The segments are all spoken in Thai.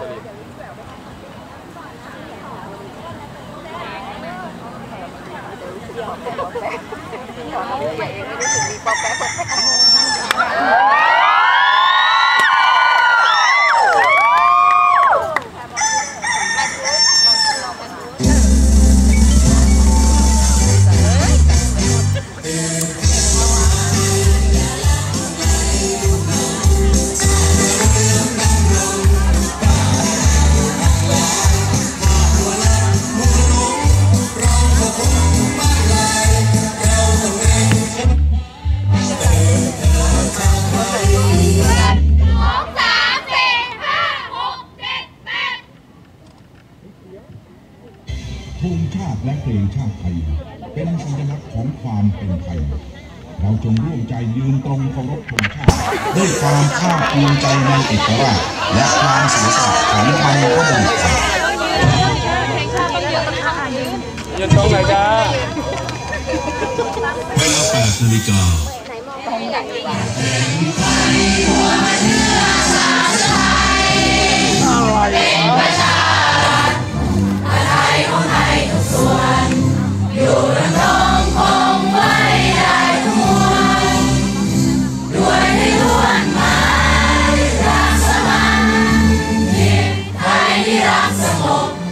จริตเดี๋ยวแป๊บแป๊บไม่ได้ถึงมีป๊อปแป๊บ ภูมิชาติและเพลงชาติไทย เป็นสัญลักษณ์ของความเป็นไทย เราจงร่วมใจยืนตรงเคารพธงชาติด้วยความภาคภูมิใจในเอกราชและความเสียสละของบรรพบุรุษไทยยืนตรงไหนจ้าเวลาแปดนาฬิกา some more.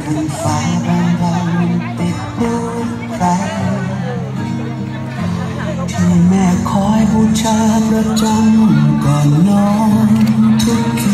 หรือฟ้าบางเราติดภูไฟที่แม่คอยบูชาประจำก่อนนอนทุกคืน